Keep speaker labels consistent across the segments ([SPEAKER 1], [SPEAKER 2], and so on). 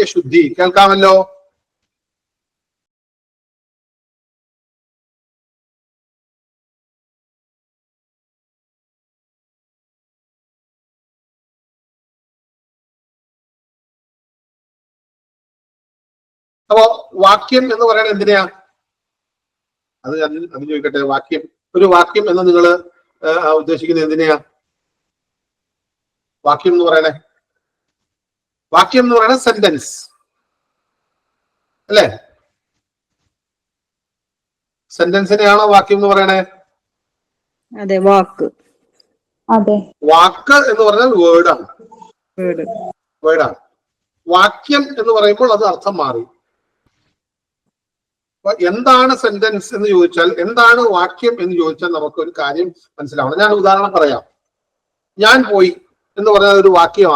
[SPEAKER 1] വാക്യശുദ്ധി കേൾക്കാമല്ലോ? അപ്പോ വാക്യം എന്ന് പറയുന്നത് എന്തിനാ? അത് അത് ചോദിക്കട്ടെ. വാക്യം. ഒരു വാക്യം എന്ന് നിങ്ങൾ ഉദ്ദേശിക്കുന്നത് എന്തിനാ? വാക്യം എന്ന് പറയണേ. വാക്യം എന്ന് പറയുന്നത് സെന്റൻസ് അല്ലേ? സെന്റൻസിനെയാണോ വാക്യം എന്ന് പറയണേ?
[SPEAKER 2] അതെ വാക്ക്.
[SPEAKER 3] അതെ.
[SPEAKER 1] വാക്ക് എന്ന് പറഞ്ഞാൽ വേർഡാണ് വേർഡാണ് വാക്യം എന്ന് പറയുമ്പോൾ അത് അർത്ഥം മാറി. എന്താണ് സെന്റൻസ് എന്ന് ചോദിച്ചാൽ എന്താണ് വാക്യം എന്ന് ചോദിച്ചാൽ നമുക്ക് ഒരു കാര്യം മനസ്സിലാവണം. ഞാൻ ഉദാഹരണം പറയാം. ഞാൻ പോയി എന്ന് പറഞ്ഞാൽ ഒരു വാക്യം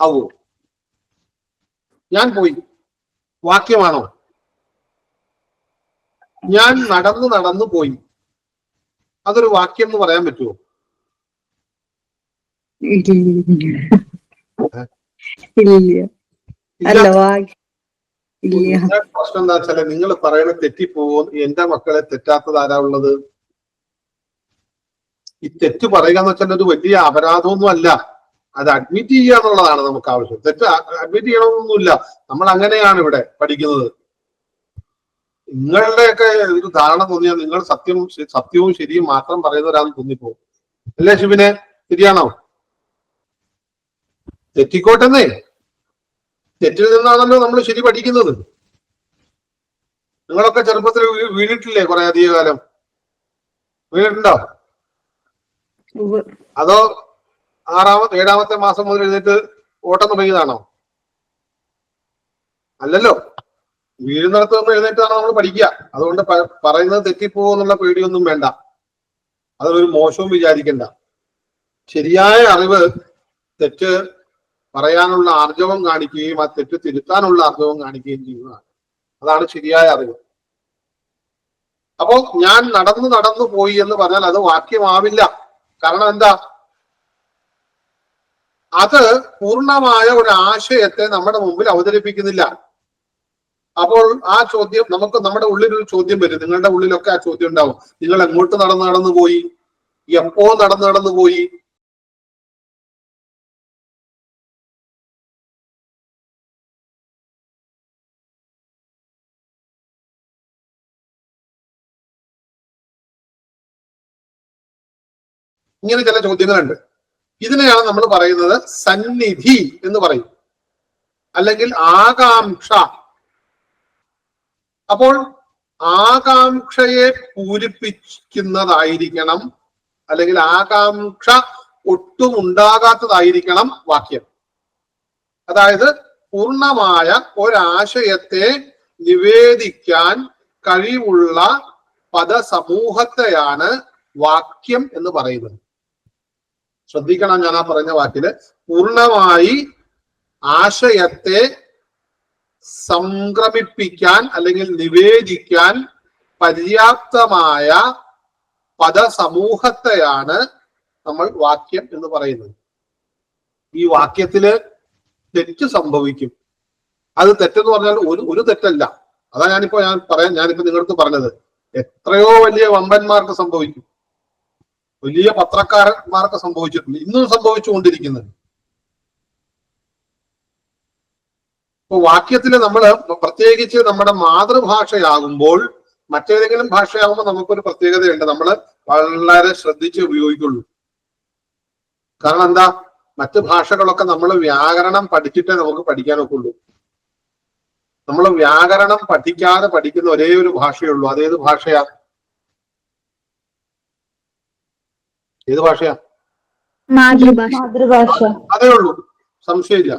[SPEAKER 1] ആവുമോ ആവുമോ ഞാൻ പോയി. വാക്യമാണോ? ഞാൻ നടന്നു നടന്നു പോയി. അതൊരു വാക്യം എന്ന് പറയാൻ പറ്റുമോ പ്രശ്നം എന്താ വെച്ചാൽ നിങ്ങൾ പറയണ തെറ്റിപ്പോവും? എന്റെ മക്കളെ തെറ്റാത്തത് ആരാ ഉള്ളത്? ഈ തെറ്റ് പറയുക എന്ന് വെച്ചാൽ ഒരു വലിയ അപരാധമൊന്നും അല്ല. അത് അഡ്മിറ്റ് ചെയ്യുക എന്നുള്ളതാണ് നമുക്ക് ആവശ്യം. തെറ്റ് അഡ്മിറ്റ് ചെയ്യണമെന്നൊന്നുമില്ല. നമ്മൾ അങ്ങനെയാണ് ഇവിടെ പഠിക്കുന്നത്. നിങ്ങളുടെയൊക്കെ ഒരു ധാരണ തോന്നിയാൽ നിങ്ങൾ സത്യം സത്യവും ശരിയും മാത്രം പറയുന്നവരാണെന്ന് തോന്നിപ്പോകും അല്ലേ ശിവനെ ശരിയാണോ? തെറ്റിക്കോട്ടെന്നേ. തെറ്റിൽ നിന്നാണല്ലോ നമ്മൾ ശരി പഠിക്കുന്നത്. നിങ്ങളൊക്കെ ചെറുപ്പത്തിൽ വീണിട്ടില്ലേ കുറെ അധിക കാലം വീണിട്ടുണ്ടോ അതോ ആറാമത്തെ ഏഴാമത്തെ മാസം മുതൽ എഴുന്നേറ്റ് ഓട്ടം തുടങ്ങിയതാണോ? അല്ലല്ലോ. വീഴുന്നിടത്ത് നിന്ന് എഴുന്നേറ്റാണ് നമ്മൾ പഠിക്കുക. അതുകൊണ്ട് പറയുന്നത് തെറ്റിപ്പോകുന്നുള്ള പേടിയൊന്നും വേണ്ട. അതൊരു മോശവും വിചാരിക്കണ്ട. ശരിയായ അറിവ് തെറ്റ് പറയാനുള്ള ആർജവം കാണിക്കുകയും ആ തെറ്റ് തിരുത്താനുള്ള ആർജവം കാണിക്കുകയും ചെയ്യുന്നതാണ്. അതാണ് ശരിയായ അറിവ്. അപ്പോൾ ഞാൻ നടന്നു നടന്നു പോയി എന്ന് പറഞ്ഞാൽ അത് വാക്യമാവില്ല. കാരണം എന്താ? അത് പൂർണമായ ഒരു ആശയത്തെ നമ്മുടെ മുമ്പിൽ അവതരിപ്പിക്കുന്നില്ല. അപ്പോൾ ആ ചോദ്യം നമുക്ക് നമ്മുടെ ഉള്ളിൽ ഒരു ചോദ്യം വരും. നിങ്ങളുടെ ഉള്ളിലൊക്കെ ആ ചോദ്യം ഉണ്ടാവും. നിങ്ങൾ എങ്ങോട്ട് നടന്ന് നടന്നു പോയി? എപ്പോ നടന്ന് നടന്നു പോയി? ഇങ്ങനെ ചില ചോദ്യങ്ങളുണ്ട്. ഇതിനെയാണ് നമ്മൾ പറയുന്നത് സന്നിധി എന്ന് പറയും. അല്ലെങ്കിൽ ആകാംക്ഷ. അപ്പോൾ ആകാംക്ഷയെ പൂരിപ്പിക്കുന്നതായിരിക്കണം. അല്ലെങ്കിൽ ആകാംക്ഷ ഒട്ടും ഉണ്ടാകാത്തതായിരിക്കണം വാക്യം. അതായത് പൂർണമായ ഒരാശയത്തെ നിവേദിക്കാൻ കഴിവുള്ള പദസമൂഹത്തെയാണ് വാക്യം എന്ന് പറയുന്നത്. ശ്രദ്ധിക്കണം ഞാൻ ആ പറഞ്ഞ വാക്കിൽ. പൂർണമായി ആശയത്തെ സംക്രമിപ്പിക്കാൻ അല്ലെങ്കിൽ നിവേദിക്കാൻ പര്യാപ്തമായ പദസമൂഹത്തെയാണ് നമ്മൾ വാക്യം എന്ന് പറയുന്നത്. ഈ വാക്യത്തിൽ തെറ്റ് സംഭവിക്കും. അത് തെറ്റെന്ന് പറഞ്ഞാൽ ഒരു ഒരു തെറ്റല്ല. അതാ ഞാനിപ്പോ ഞാൻ പറയാൻ ഞാനിപ്പോ നിങ്ങളടുത്ത് പറഞ്ഞത്. എത്രയോ വലിയ വമ്പന്മാർക്ക് സംഭവിക്കും. വലിയ പത്രക്കാരന്മാർക്ക് സംഭവിച്ചിട്ടുണ്ട്. ഇന്നും സംഭവിച്ചുകൊണ്ടിരിക്കുന്നത് ഇപ്പൊ വാക്യത്തിൽ നമ്മൾ പ്രത്യേകിച്ച് നമ്മുടെ മാതൃഭാഷയാകുമ്പോൾ മറ്റേതെങ്കിലും ഭാഷയാകുമ്പോൾ നമുക്കൊരു പ്രത്യേകതയുണ്ട്. നമ്മൾ വളരെ ശ്രദ്ധിച്ച് ഉപയോഗിക്കുള്ളൂ. കാരണം എന്താ? മറ്റു ഭാഷകളൊക്കെ നമ്മൾ വ്യാകരണം പഠിച്ചിട്ടേ നമുക്ക് പഠിക്കാനൊക്കെ ഉള്ളൂ നമ്മൾ വ്യാകരണം പഠിക്കാതെ പഠിക്കുന്ന ഒരേ ഒരു ഭാഷയുള്ളൂ. അതേത് ഭാഷയാ? ഏത് ഭാഷയാ?
[SPEAKER 2] മാതൃഭാഷ.
[SPEAKER 3] മാതൃഭാഷ.
[SPEAKER 1] അതേ ഉള്ളൂ. സംശയമില്ല.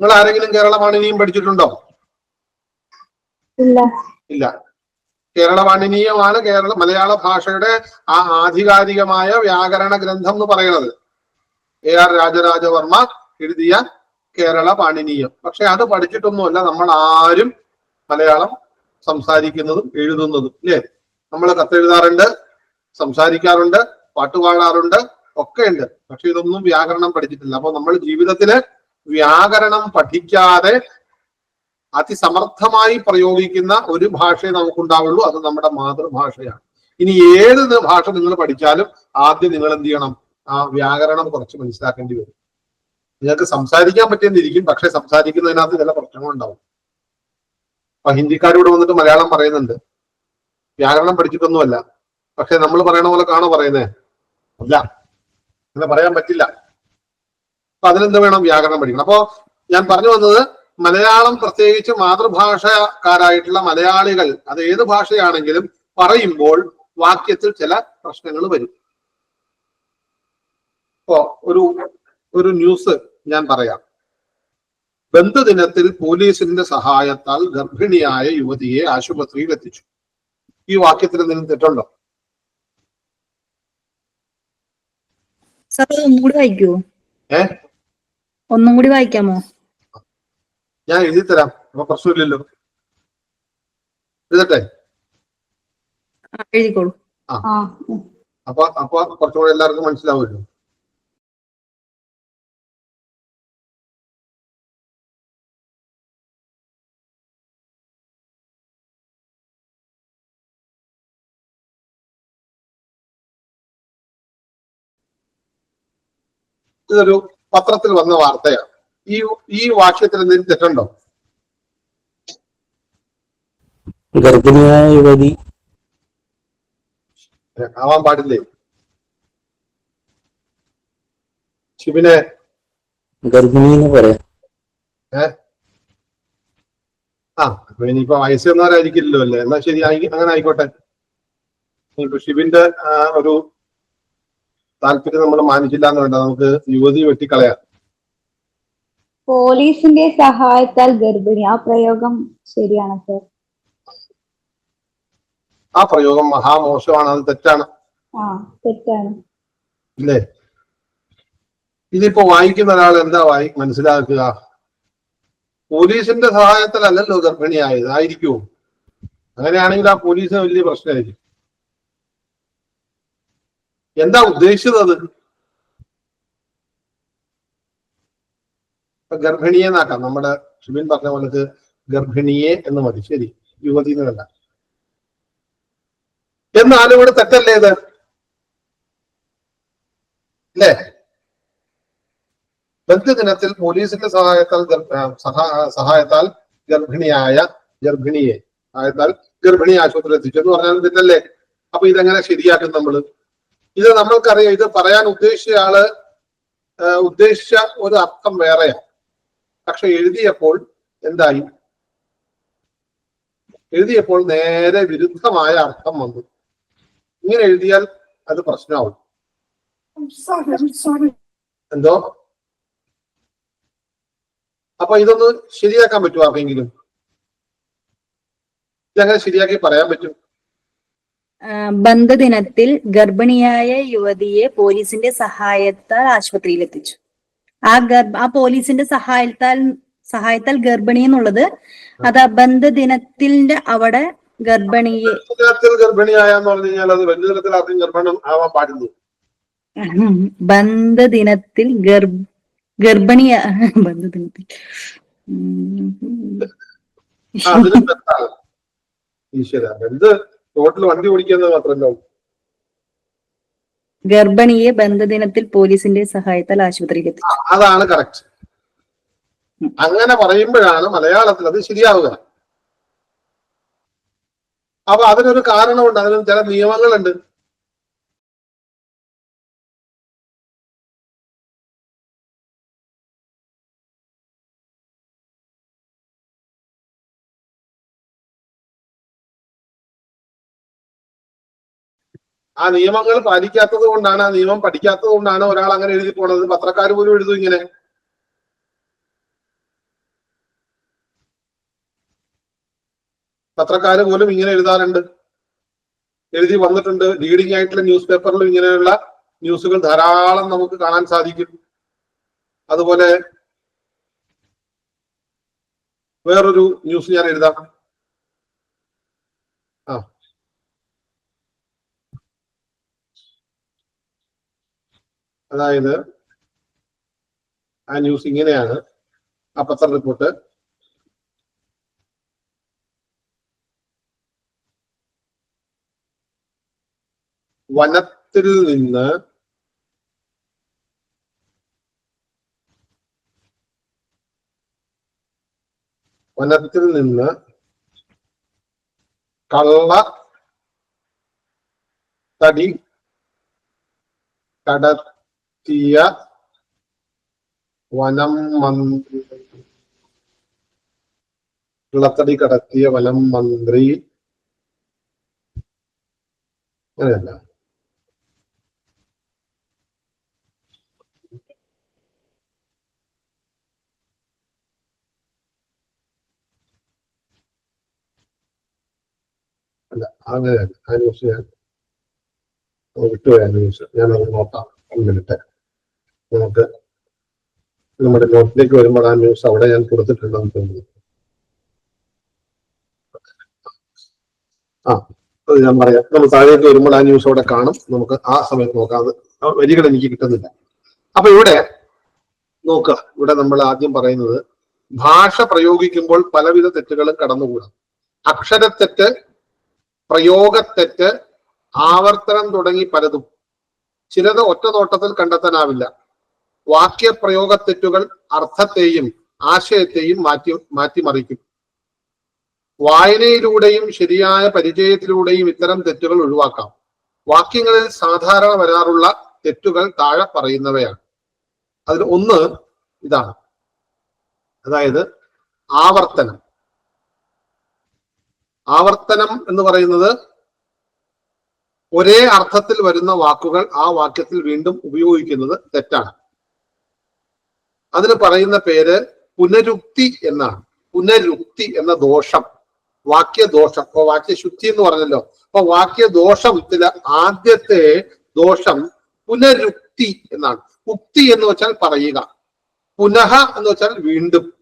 [SPEAKER 1] നിങ്ങൾ ആരെങ്കിലും കേരള പാണിനിയും പഠിച്ചിട്ടുണ്ടോ?
[SPEAKER 3] ഇല്ല.
[SPEAKER 1] ഇല്ല. കേരള പാണിനീയമാണ് കേരള മലയാള ഭാഷയുടെ ആ ആധികാരികമായ വ്യാകരണ ഗ്രന്ഥം എന്ന് പറയുന്നത്. എ ആർ രാജരാജവർമ്മ എഴുതിയ കേരള പാണിനീയം പക്ഷെ അത് പഠിച്ചിട്ടൊന്നുമല്ല. നമ്മൾ ആരും മലയാളം സംസാരിക്കുന്നതും എഴുതുന്നതും. ഇല്ലേ? നമ്മൾ കത്തെഴുതാറുണ്ട് സംസാരിക്കാറുണ്ട്. പാട്ട് പാടാറുണ്ട് ഒക്കെ ഉണ്ട് പക്ഷെ ഇതൊന്നും വ്യാകരണം പഠിച്ചിട്ടില്ല. അപ്പൊ നമ്മൾ ജീവിതത്തിൽ വ്യാകരണം പഠിക്കാതെ അതിസമർത്ഥമായി പ്രയോഗിക്കുന്ന ഒരു ഭാഷയെ നമുക്കുണ്ടാവുള്ളൂ. അത് നമ്മുടെ മാതൃഭാഷയാണ്. ഇനി ഏത് ഭാഷ നിങ്ങൾ പഠിച്ചാലും ആദ്യം നിങ്ങൾ എന്ത് ചെയ്യണം? ആ വ്യാകരണം കുറച്ച് മനസ്സിലാക്കേണ്ടി വരും. നിങ്ങൾക്ക് സംസാരിക്കാൻ പറ്റിയെന്നിരിക്കും പക്ഷെ സംസാരിക്കുന്നതിനകത്ത് ചില പ്രശ്നങ്ങളുണ്ടാവും. അപ്പൊ ഹിന്ദിക്കാരോട് വന്നിട്ട് മലയാളം പറയുന്നുണ്ട്. വ്യാകരണം പഠിച്ചിട്ടൊന്നുമല്ല. പക്ഷെ നമ്മൾ പറയണ പോലെ കാണോ പറയുന്നേ? അല്ല അങ്ങനെ പറയാൻ പറ്റില്ല. അപ്പൊ അതിനെന്ത് വേണം? വ്യാകരണം പഠിക്കണം. അപ്പോ ഞാൻ പറഞ്ഞു വന്നത് മലയാളം പ്രത്യേകിച്ച് മാതൃഭാഷക്കാരായിട്ടുള്ള മലയാളികൾ അത് ഏത് ഭാഷയാണെങ്കിലും പറയുമ്പോൾ വാക്യത്തിൽ ചില പ്രശ്നങ്ങൾ വരും. ഇപ്പോ ഒരു ഒരു ന്യൂസ് ഞാൻ പറയാം. ബന്ധുദിനത്തിൽ പോലീസിന്റെ സഹായത്താൽ ഗർഭിണിയായ യുവതിയെ ആശുപത്രിയിൽ എത്തിച്ചു ഈ വാക്യത്തിൽ എന്തെങ്കിലും തെറ്റുണ്ടോ?
[SPEAKER 2] സാർ ഒന്നും കൂടി വായിക്കുവോ
[SPEAKER 1] ഏ?
[SPEAKER 2] ഒന്നും കൂടി വായിക്കാമോ?
[SPEAKER 1] ഞാൻ എഴുതി തരാം. അപ്പൊ പ്രശ്നമില്ലല്ലോ. എഴുതട്ടെ?
[SPEAKER 2] എഴുതിക്കോളൂ.
[SPEAKER 1] അപ്പൊ അപ്പൊ കുറച്ചുകൂടെ എല്ലാവർക്കും മനസ്സിലാവുമല്ലോ. ഇതൊരു പത്രത്തിൽ വന്ന വാർത്തയാണ്. ഈ ഈ വാക്യത്തിൽ എന്തെങ്കിലും തെറ്റുണ്ടോ?
[SPEAKER 4] ഗർഭിണിയായ യുവതി.
[SPEAKER 1] ആവാൻ പാടില്ലേ? ശിവനെ
[SPEAKER 4] ഗർഭിണി എന്ന് പറയാം.
[SPEAKER 1] ആ അപ്പൊ ഇനിയിപ്പോ വയസ്സ് എന്നവരായിരിക്കില്ലല്ലോ അല്ലേ? എന്നാ ശരി അങ്ങനെ ആയിക്കോട്ടെ. ഇനിയിപ്പോ ശിവിന്റെ ഒരു താല്പര്യം നമ്മൾ മാനിച്ചില്ല എന്ന് വേണ്ട നമുക്ക് യുവതി വെട്ടിക്കളയാം.
[SPEAKER 3] പോലീസിന്റെ സഹായത്താൽ ഗർഭിണി. ആ പ്രയോഗം ശരിയാണ് സർ?
[SPEAKER 1] ആ പ്രയോഗം മഹാമോശമാണ്. അത് തെറ്റാണ്.
[SPEAKER 3] ആ തെറ്റാണ്.
[SPEAKER 1] ഇല്ലേ? ഇതിപ്പോ വായിക്കുന്ന ഒരാൾ എന്താ വായി മനസ്സിലാക്കുക? പോലീസിന്റെ സഹായത്തിലല്ലല്ലോ ഗർഭിണിയായത്. ആയിരിക്കുമോ? അങ്ങനെയാണെങ്കിൽ ആ പോലീസിന് വലിയ പ്രശ്നമായിരിക്കും. എന്താ ഉദ്ദേശിച്ചത് അത്? ഗർഭിണിയെ എന്നാക്കാം. നമ്മുടെ ഷിബിൻ പറഞ്ഞ പോലെ ഗർഭിണിയെ എന്ന് മതി. ശരി. യുവതി എന്ന് വേണ്ട എന്നാലും ഇവിടെ തെറ്റല്ലേ ഇത്? അല്ലേ? ബന്ധുദിനത്തിൽ പോലീസിന്റെ സഹായത്താൽ സഹായത്താൽ ഗർഭിണിയായ ഗർഭിണിയെ സഹായത്താൽ ഗർഭിണി ആശുപത്രിയിൽ എത്തിച്ചു എന്ന് പറഞ്ഞാൽ തെറ്റല്ലേ? അപ്പൊ ഇതെങ്ങനെ ശരിയാക്കും നമ്മൾ? ഇത് നമ്മൾക്കറിയാം ഇത് പറയാൻ ഉദ്ദേശിച്ച ആൾ ഉദ്ദേശിച്ച ഒരു അർത്ഥം വേറെയാണ്. പക്ഷെ എഴുതിയപ്പോൾ എന്തായി? എഴുതിയപ്പോൾ നേരെ വിരുദ്ധമായ അർത്ഥം വന്നു. ഇങ്ങനെ എഴുതിയാൽ അത് പ്രശ്നമാവും. എന്തോ? അപ്പൊ ഇതൊന്ന് ശരിയാക്കാൻ പറ്റുമോ ആർക്കെങ്കിലും? ഇതങ്ങനെ ശരിയാക്കി പറയാൻ പറ്റും?
[SPEAKER 2] ബന്ധദിനത്തിൽ ഗർഭിണിയായ യുവതിയെ പോലീസിന്റെ സഹായത്താൽ ആശുപത്രിയിൽ എത്തിച്ചു ആ ഗർഭ ആ പോലീസിന്റെ സഹായത്താൽ സഹായത്താൽ ഗർഭിണി എന്നുള്ളത് അത് ആ ബന്ധദിനത്തിന്റെ അവിടെ ഗർഭിണിയെ
[SPEAKER 1] ബന്ധുദിനത്തിൽ ഗർഭിണിയായെന്ന് പറഞ്ഞു കഴിഞ്ഞാൽ അത് ആദ്യം ഗർഭണം ആവാൻ
[SPEAKER 2] ബന്ധദിനത്തിൽ ഗർഭ ഗർഭിണിയ ബന്ധദിനത്തിൽ.
[SPEAKER 1] ഈശ്വര ബന്ധ് റോട്ടിൽ വണ്ടി ഓടിക്കുന്നത് മാത്രമല്ല
[SPEAKER 2] ഗർഭിണിയെ ബന്ധദിനത്തിൽ പോലീസിന്റെ സഹായത്താൽ ആശുപത്രിയിൽ
[SPEAKER 1] അതാണ് കറക്റ്റ് അങ്ങനെ പറയുമ്പോഴാണ് മലയാളത്തിൽ അത് ശരിയാവുക. അപ്പൊ അതിനൊരു കാരണമുണ്ട് അതിന് ചില നിയമങ്ങളുണ്ട്. ആ നിയമങ്ങൾ പാലിക്കാത്തത് കൊണ്ടാണ് ആ നിയമം പഠിക്കാത്തത് കൊണ്ടാണ് ഒരാൾ അങ്ങനെ എഴുതി പോണത്. പത്രക്കാർ പോലും എഴുതും ഇങ്ങനെ. പത്രക്കാര് പോലും ഇങ്ങനെ എഴുതാറുണ്ട്. എഴുതി വന്നിട്ടുണ്ട്. ലീഡിംഗ് ആയിട്ടുള്ള ന്യൂസ് പേപ്പറിലും ഇങ്ങനെയുള്ള ന്യൂസുകൾ ധാരാളം നമുക്ക് കാണാൻ സാധിക്കും. അതുപോലെ വേറൊരു ന്യൂസ് ഞാൻ എഴുതാം. ആ. അതായത് ആ ന്യൂസ് ഇങ്ങനെയാണ്. ആ പത്ര റിപ്പോർട്ട്. വനത്തിൽ നിന്ന് വനത്തിൽ നിന്ന് കള്ള തടി കടത്തിയ വനം മന്ത്രി കള്ളത്തടി കടത്തിയ വനം മന്ത്രി. അങ്ങനെയല്ല. അല്ല അങ്ങനെയല്ല. ആ ന്യൂസ് ഞാൻ വിട്ടുപോയ ന്യൂസ്. ഞാനത് നോക്കാം. ഒരു മിനിറ്റ്. നമുക്ക് നമ്മുടെ നോട്ടിലേക്ക് വരുമ്പോൾ ആ ന്യൂസ് അവിടെ ഞാൻ കൊടുത്തിട്ടുണ്ടെന്ന് തോന്നുന്നു. ആ അത് ഞാൻ പറയാം. നമ്മൾ താഴേക്ക് വരുമ്പോൾ ആ ന്യൂസ് അവിടെ കാണും. നമുക്ക് ആ സമയത്ത് നോക്കാം. അത് വരികൾ എനിക്ക് കിട്ടുന്നില്ല. അപ്പൊ ഇവിടെ നോക്കുക ഇവിടെ നമ്മൾ ആദ്യം പറയുന്നത് ഭാഷ പ്രയോഗിക്കുമ്പോൾ പലവിധ തെറ്റുകളും കടന്നുകൂടാം. അക്ഷരത്തെറ്റ് പ്രയോഗത്തെറ്റ് ആവർത്തനം തുടങ്ങി പലതും. ചിലത് ഒറ്റ നോട്ടത്തിൽ കണ്ടെത്താനാവില്ല. വാക്യപ്രയോഗ തെറ്റുകൾ അർത്ഥത്തെയും ആശയത്തെയും മാറ്റി മാറ്റിമറിക്കും. വായനയിലൂടെയും ശരിയായ പരിചയത്തിലൂടെയും ഇത്തരം തെറ്റുകൾ ഒഴിവാക്കാം. വാക്യങ്ങളിൽ സാധാരണ വരാറുള്ള തെറ്റുകൾ താഴെ പറയുന്നവയാണ്. അതിൽ ഒന്ന് ഇതാണ്. അതായത് ആവർത്തനം. ആവർത്തനം എന്ന് പറയുന്നത് ഒരേ അർത്ഥത്തിൽ വരുന്ന വാക്കുകൾ ആ വാക്യത്തിൽ വീണ്ടും ഉപയോഗിക്കുന്നത് തെറ്റാണ്. അതിന് പറയുന്ന പേര് പുനരുക്തി എന്നാണ്. പുനരുക്തി എന്ന ദോഷം. വാക്യദോഷം. അപ്പൊ വാക്യശുദ്ധി എന്ന് പറഞ്ഞല്ലോ. അപ്പൊ വാക്യദോഷത്തിലെ ആദ്യത്തെ ദോഷം പുനരുക്തി എന്നാണ്. ഉക്തി എന്ന് വെച്ചാൽ പറയുക. പുനഃ എന്ന് വെച്ചാൽ വീണ്ടും.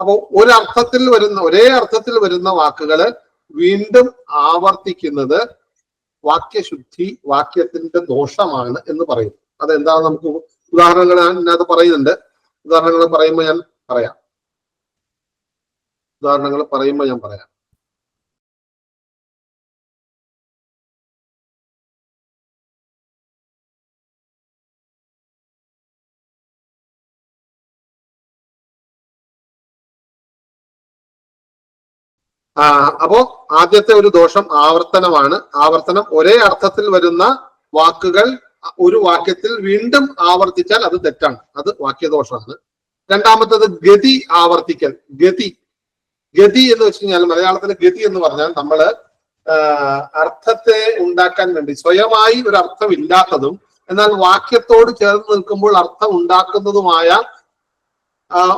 [SPEAKER 1] അപ്പോ ഒരർത്ഥത്തിൽ വരുന്ന ഒരേ അർത്ഥത്തിൽ വരുന്ന വാക്കുകൾ വീണ്ടും ആവർത്തിക്കുന്നത് വാക്യശുദ്ധി വാക്യത്തിന്റെ ദോഷമാണ് എന്ന് പറയും. അതെന്താ നമുക്ക് ഉദാഹരണങ്ങൾ ഞാൻ ഇതിനകത്ത് പറയുന്നുണ്ട്. ഉദാഹരണങ്ങൾ പറയുമ്പോൾ ഞാൻ പറയാം. ഉദാഹരണങ്ങൾ പറയുമ്പോൾ ഞാൻ പറയാം. ആ അപ്പോ ആദ്യത്തെ ഒരു ദോഷം ആവർത്തനമാണ്. ആവർത്തനം ഒരേ അർത്ഥത്തിൽ വരുന്ന വാക്കുകൾ ഒരു വാക്യത്തിൽ വീണ്ടും ആവർത്തിച്ചാൽ അത് തെറ്റാണ്. അത് വാക്യദോഷമാണ്. രണ്ടാമത്തത് ഗതി ആവർത്തിക്കൽ. ഗതി. ഗതി എന്ന് വെച്ച് കഴിഞ്ഞാൽ മലയാളത്തിലെ ഗതി എന്ന് പറഞ്ഞാൽ നമ്മൾ അർത്ഥത്തെ ഉണ്ടാക്കാൻ വേണ്ടി സ്വയമായി ഒരു അർത്ഥമില്ലാത്തതും എന്നാൽ വാക്യത്തോട് ചേർന്ന് നിൽക്കുമ്പോൾ അർത്ഥം ഉണ്ടാക്കുന്നതുമായ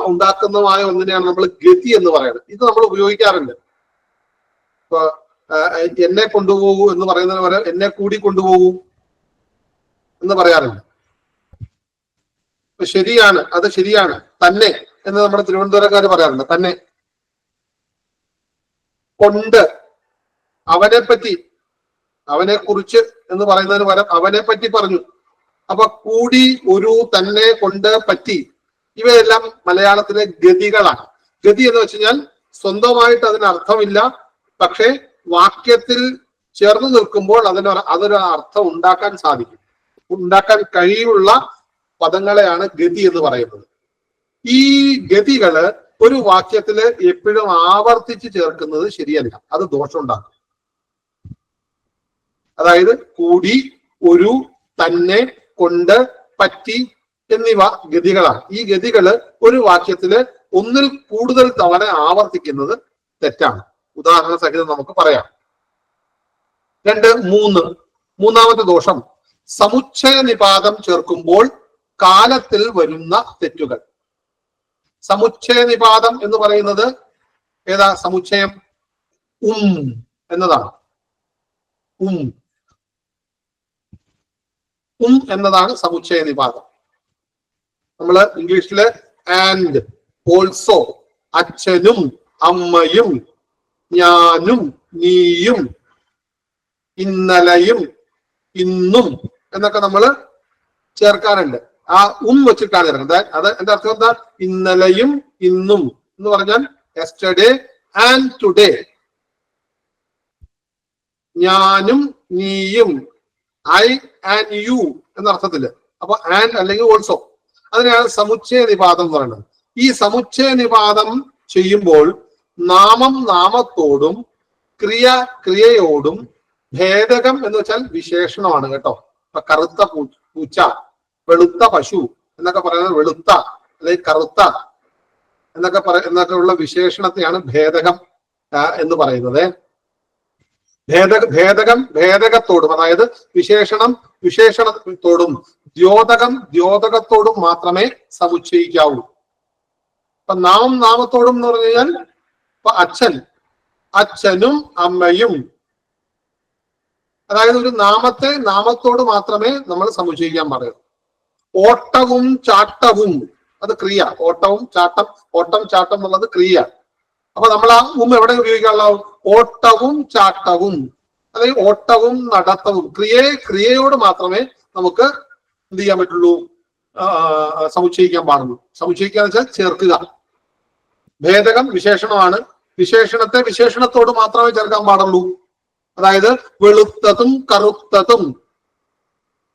[SPEAKER 1] ഉണ്ടാക്കുന്നതുമായ ഒന്നിനെയാണ് നമ്മൾ ഗതി എന്ന് പറയുന്നത്. ഇത് നമ്മൾ ഉപയോഗിക്കാറുണ്ട് ഇപ്പൊ എന്നെ കൊണ്ടുപോകൂ എന്ന് പറയുന്നതിന് പകരം എന്നെ കൂടി കൊണ്ടുപോകൂ. എന്ന് പറയാറുണ്ട്. ശരിയാണ് അത് ശരിയാണ് തന്നെ എന്ന് നമ്മുടെ തിരുവനന്തപുരക്കാർ പറയാറുണ്ട് തന്നെ. കൊണ്ട് അവനെ പറ്റി അവനെ കുറിച്ച് എന്ന് പറയുന്നതിന് പകരം അവനെ പറ്റി പറഞ്ഞു. അപ്പൊ കൂടി ഒരു തന്നെ കൊണ്ട് പറ്റി ഇവയെല്ലാം മലയാളത്തിലെ ഗതികളാണ്. ഗതി എന്ന് വെച്ച് കഴിഞ്ഞാൽ സ്വന്തമായിട്ട് അതിന് അർത്ഥമില്ല പക്ഷേ വാക്യത്തിൽ ചേർന്ന് നിൽക്കുമ്പോൾ അതിന് അതൊരു അർത്ഥം ഉണ്ടാക്കാൻ സാധിക്കും. ഉണ്ടാക്കാൻ കഴിയുള്ള പദങ്ങളെയാണ് ഗതി എന്ന് പറയുന്നത്. ഈ ഗതികൾ ഒരു വാക്യത്തിൽ എപ്പോഴും ആവർത്തിച്ച് ചേർക്കുന്നത് ശരിയല്ല. അത് ദോഷമുണ്ടാക്കും അതായത് കൂടി ഒരു തന്നെ കൊണ്ട് പറ്റി എന്നിവ ഗതികളാണ്. ഈ ഗതികൾ ഒരു വാക്യത്തിൽ ഒന്നിൽ കൂടുതൽ തവണ ആവർത്തിക്കുന്നത് തെറ്റാണ്. ഉദാഹരണ സഹിതം നമുക്ക് പറയാം. രണ്ട് മൂന്ന്. മൂന്നാമത്തെ ദോഷം. സമുച്ചയ നിപാതം ചേർക്കുമ്പോൾ കാലത്തിൽ വരുന്ന തെറ്റുകൾ. സമുച്ചയ നിപാതം എന്ന് പറയുന്നത് ഏതാ? സമുച്ചയം ഉം എന്നതാണ്. ഉം. ഉം എന്നതാണ് സമുച്ചയ നിപാതം നമ്മൾ ഇംഗ്ലീഷിൽ ആൻഡ് ഓൾസോ അച്ഛനും അമ്മയും ഞാനും നീയും ഇന്നലെയും ഇന്നും എന്നൊക്കെ നമ്മൾ ചേർക്കാറുണ്ട്. ആ ഉം വെച്ചിട്ടാണ് ചേർക്കുന്നത്. അത് എന്റെ അർത്ഥം? എന്താ? ഇന്നലെയും ഇന്നും എന്ന് പറഞ്ഞാൽ യെസ്റ്റർഡേ ആൻഡ് ടുഡേ ഞാനും നീയും ഐ ആൻഡ് യു എന്ന അർത്ഥത്തിൽ. അപ്പൊ ആൻഡ് അല്ലെങ്കിൽ ഓൾസോ അതിനെയാണ് സമുച്ചയ നിപാതം എന്ന് പറയുന്നത്. ഈ സമുച്ചയ നിപാതം ചെയ്യുമ്പോൾ നാമം നാമത്തോടും ക്രിയ ക്രിയയോടും ഭേദകം എന്ന് വെച്ചാൽ വിശേഷണമാണ് കേട്ടോ. കറുത്ത പൂ- പൂച്ച വെളുത്ത പശു എന്നൊക്കെ പറയുന്നത് വെളുത്ത അല്ലെങ്കിൽ കറുത്ത എന്നൊക്കെ പറ എന്നൊക്കെ ഉള്ള വിശേഷണത്തെയാണ് ഭേദകം എന്ന് പറയുന്നത്. ഭേദ ഭേദകം ഭേദകത്തോടും അതായത് വിശേഷണം വിശേഷണത്തോടും ദ്യോതകം ദ്യോതകത്തോടും മാത്രമേ സമുച്ചയിക്കാവൂ. ഇപ്പൊ നാമം നാമത്തോടും എന്ന് പറഞ്ഞു കഴിഞ്ഞാൽ അച്ഛൻ അച്ഛനും അമ്മയും അതായത് ഒരു നാമത്തെ നാമത്തോട് മാത്രമേ നമ്മൾ സമുച്ചയിക്കാൻ പറയൂ ഓട്ടവും ചാട്ടവും അത് ക്രിയ. ഓട്ടവും ചാട്ടം ഓട്ടം ചാട്ടം എന്നുള്ളത് ക്രിയ. അപ്പൊ നമ്മൾ ആ ഉം എവിടെ ഉപയോഗിക്കാനുള്ള ഓട്ടവും ചാട്ടവും. അല്ലെങ്കിൽ ഓട്ടവും നടത്തവും. ക്രിയയെ ക്രിയയോട് മാത്രമേ നമുക്ക് എന്ത് ചെയ്യാൻ പറ്റുള്ളൂ? സമുച്ചയിക്കാൻ പാടുള്ളൂ. സമുച്ചയിക്കുക എന്ന് വെച്ചാൽ ചേർക്കുക. ഭേദകം വിശേഷണമാണ്. വിശേഷണത്തെ വിശേഷണത്തോട് മാത്രമേ ചേർക്കാൻ പാടുള്ളൂ. അതായത് വെളുത്തതും കറുത്തതും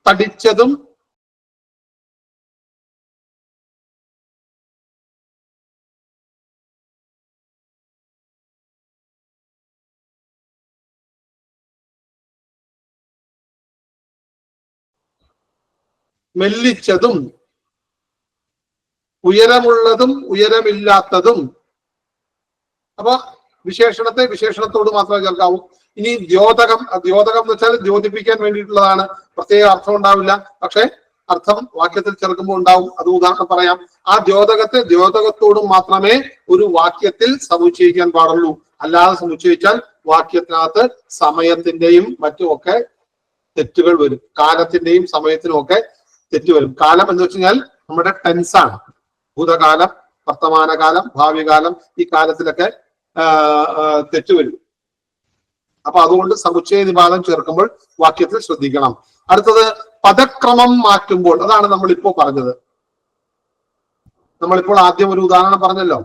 [SPEAKER 1] തടിച്ചതും മെല്ലിച്ചതും ഉയരമുള്ളതും ഉയരമില്ലാത്തതും. അപ്പൊ വിശേഷണത്തെ വിശേഷണത്തോട് മാത്രമേ ചേർക്കാവൂ. ഇനി ദ്യോതകം ദ്യോതകം എന്ന് വെച്ചാൽ ദ്യോതിപ്പിക്കാൻ വേണ്ടിയിട്ടുള്ളതാണ്. പ്രത്യേക അർത്ഥം ഉണ്ടാവില്ല. പക്ഷെ അർത്ഥം വാക്യത്തിൽ ചേർക്കുമ്പോൾ ഉണ്ടാവും. അത് ഉദാഹരണം പറയാം. ആ ദ്യോതകത്തെ ദ്യോതകത്തോടും മാത്രമേ ഒരു വാക്യത്തിൽ സമുച്ചയിക്കാൻ പാടുള്ളൂ. അല്ലാതെ സമുച്ചയിച്ചാൽ വാക്യത്തിനകത്ത് സമയത്തിന്റെയും മറ്റുമൊക്കെ തെറ്റുകൾ വരും. കാലത്തിന്റെയും സമയത്തിനും ഒക്കെ തെറ്റ് വരും. കാലം എന്ന് വെച്ച് നമ്മുടെ ടെൻസ് ആണ്. ഭൂതകാലം വർത്തമാനകാലം ഭാവി കാലം ഈ കാലത്തിലൊക്കെ തെറ്റ് വരും. അപ്പൊ അതുകൊണ്ട് സമുച്ചയ നിപാതം ചേർക്കുമ്പോൾ വാക്യത്തിൽ ശ്രദ്ധിക്കണം. അടുത്തത് പദക്രമം മാറ്റുമ്പോൾ അതാണ് നമ്മൾ ഇപ്പോ പറഞ്ഞത്. നമ്മളിപ്പോൾ ആദ്യം ഒരു ഉദാഹരണം പറഞ്ഞല്ലോ.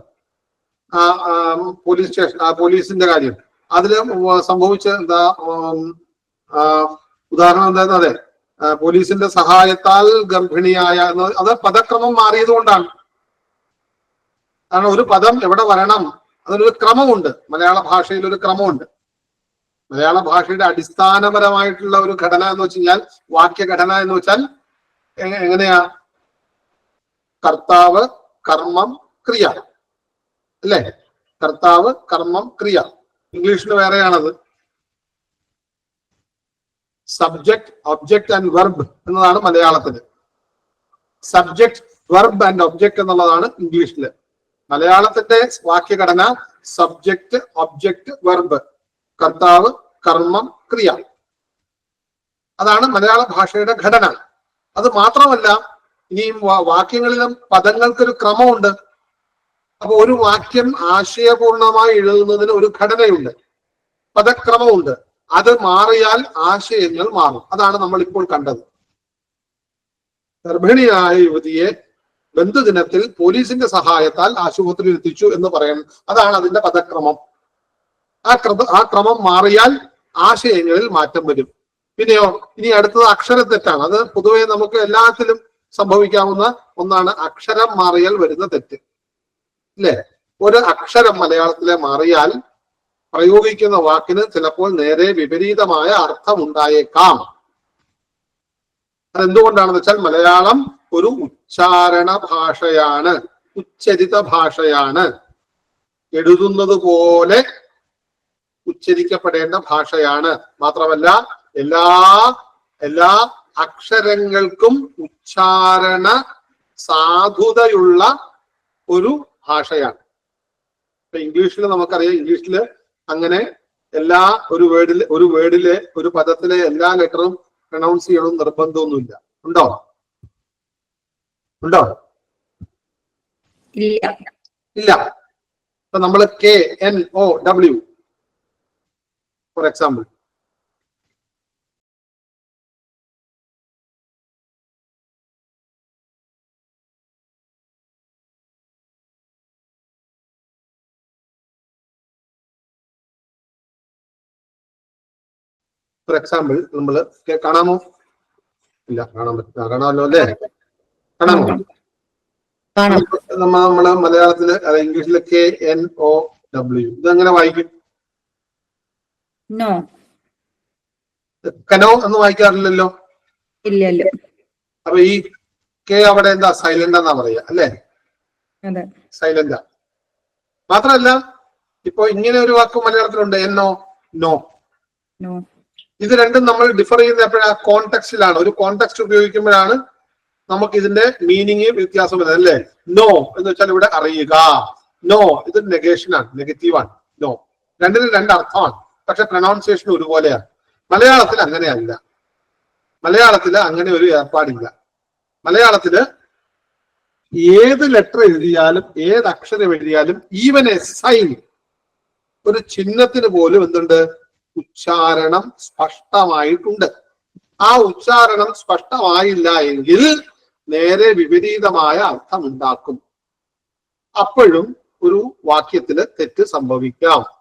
[SPEAKER 1] പോലീസ് സ്റ്റേഷൻ പോലീസിന്റെ കാര്യം. അതിൽ സംഭവിച്ച എന്താ ഉദാഹരണം എന്താ അതെ പോലീസിന്റെ സഹായത്താൽ ഗർഭിണിയായ അത് പദക്രമം മാറിയത് കൊണ്ടാണ്. കാരണം ഒരു പദം എവിടെ വരണം? അതിനൊരു ക്രമമുണ്ട്. മലയാള ഭാഷയിൽ ഒരു ക്രമമുണ്ട്. മലയാള ഭാഷയുടെ അടിസ്ഥാനപരമായിട്ടുള്ള ഒരു ഘടന എന്ന് വെച്ച് കഴിഞ്ഞാൽ വാക്യഘടന എന്ന് വെച്ചാൽ എങ്ങനെയാ? കർത്താവ് കർമ്മം ക്രിയ. അല്ലേ? കർത്താവ് കർമ്മം ക്രിയ. ഇംഗ്ലീഷിൽ വേറെയാണത്. സബ്ജക്ട് ഒബ്ജക്ട് ആൻഡ് വെർബ് എന്നതാണ് മലയാളത്തിൽ. സബ്ജക്ട് വെർബ് ആൻഡ് ഒബ്ജക്ട് എന്നുള്ളതാണ് ഇംഗ്ലീഷിൽ. മലയാളത്തിന്റെ വാക്യഘടന സബ്ജക്ട് ഒബ്ജക്ട് വെർബ് കർത്താവ് കർമ്മം ക്രിയ. അതാണ് മലയാള ഭാഷയുടെ ഘടന. അത് മാത്രമല്ല ഇനിയും വാക്യങ്ങളിലും പദങ്ങൾക്കൊരു ക്രമമുണ്ട്. അപ്പൊ ഒരു വാക്യം ആശയപൂർണമായി എഴുതുന്നതിന് ഒരു ഘടനയുണ്ട്. പദക്രമമുണ്ട്. അത് മാറിയാൽ ആശയങ്ങൾ മാറും. അതാണ് നമ്മൾ ഇപ്പോൾ കണ്ടത്. ഗർഭിണിയായ യുവതിയെ ബന്ധുദിനത്തിൽ പോലീസിന്റെ സഹായത്താൽ ആശുപത്രിയിൽ എത്തിച്ചു എന്ന് പറയണം. അതാണ് അതിന്റെ പദക്രമം. ആ ക്രമ ആ ക്രമം മാറിയാൽ ആശയങ്ങളിൽ മാറ്റം വരും. പിന്നെയോ ഇനി അടുത്തത് അക്ഷരത്തെറ്റാണ് അത് പൊതുവെ നമുക്ക് എല്ലാത്തിലും സംഭവിക്കാവുന്ന ഒന്നാണ് അക്ഷരം മാറിയാൽ വരുന്ന തെറ്റ്. അല്ലേ ഒരു അക്ഷരം മലയാളത്തിലെ മാറിയാൽ പ്രയോഗിക്കുന്ന വാക്കിന് ചിലപ്പോൾ നേരെ വിപരീതമായ അർത്ഥം ഉണ്ടായേക്കാം അതെന്തുകൊണ്ടാണെന്ന് വെച്ചാൽ മലയാളം ഒരു ഉച്ചാരണ ഭാഷയാണ്. ഉച്ചരിത ഭാഷയാണ്. എഴുതുന്നത് പോലെ ഉച്ചരിക്കപ്പെടേണ്ട ഭാഷയാണ്. മാത്രമല്ല എല്ലാ എല്ലാ അക്ഷരങ്ങൾക്കും ഉച്ചാരണ സാധുതയുള്ള ഒരു ഭാഷയാണ്. ഇപ്പൊ ഇംഗ്ലീഷിൽ നമുക്കറിയാം ഇംഗ്ലീഷിൽ അങ്ങനെ എല്ലാ ഒരു വേർഡിലെ ഒരു വേർഡിലെ ഒരു പദത്തിലെ എല്ലാ ലെറ്ററും പ്രണൗൺസ് ചെയ്യണം നിർബന്ധമൊന്നുമില്ല. ഉണ്ടോ? ഉണ്ടോ?
[SPEAKER 2] ഇല്ല.
[SPEAKER 1] ഇല്ല. ഇപ്പൊ നമ്മൾ K N O W for example. For example നമ്മൾ കാണാമോ? ഇല്ല കാണാൻ പറ്റില്ല. കാണാമല്ലോ അല്ലേ? കാണാമോ? നമ്മൾ നമ്മളെ മലയാളത്തിൽ കെ എൻ ഒ ഡബ്ല്യു ഇതെങ്ങനെ വായിക്കും?
[SPEAKER 2] നോ
[SPEAKER 1] കനോ എന്ന് വായിക്കാറില്ലല്ലോ?
[SPEAKER 2] ഇല്ലല്ലോ. ഇല്ല
[SPEAKER 1] അപ്പൊ ഈ കെ അവിടെ എന്താ സൈലന്റ് എന്നാ പറയാ അല്ലേ? സൈലന്റ് മാത്രമല്ല ഇപ്പൊ ഇങ്ങനെ ഒരു വാക്ക് മലയാളത്തിലുണ്ട് എന്നോ നോ.
[SPEAKER 2] നോ.
[SPEAKER 1] ഇത് രണ്ടും നമ്മൾ ഡിഫർ ചെയ്യുന്ന എപ്പോഴാ? കോൺടെക്സ്റ്റിലാണ് ഒരു കോൺടെക്സ്റ്റ് ഉപയോഗിക്കുമ്പോഴാണ് നമുക്ക് ഇതിന്റെ മീനിങ് വ്യത്യാസം വരുന്നത് അല്ലേ? നോ എന്ന് വെച്ചാൽ ഇവിടെ അറിയുക. നോ ഇത് നെഗേഷൻ ആണ് നെഗറ്റീവ് ആണ് നോ. രണ്ടിന് രണ്ട് അർത്ഥമാണ്. പക്ഷെ പ്രൊനൗൺസിയേഷൻ ഒരുപോലെയാണ്. മലയാളത്തിൽ അങ്ങനെയല്ല. മലയാളത്തിൽ അങ്ങനെ ഒരു ഏർപ്പാടില്ല. മലയാളത്തിൽ ഏത് ലെറ്റർ എഴുതിയാലും ഏത് അക്ഷരം എഴുതിയാലും ഈവൻ എ സൈൻ ഒരു ചിഹ്നത്തിന് പോലും എന്തുണ്ട്? ഉച്ചാരണം സ്പഷ്ടമായിട്ടുണ്ട്. ആ ഉച്ചാരണം സ്പഷ്ടമായില്ല എങ്കിൽ നേരെ വിപരീതമായ അർത്ഥമുണ്ടാക്കും. അപ്പോഴും ഒരു വാക്യത്തിൽ തെറ്റ് സംഭവിക്കാം.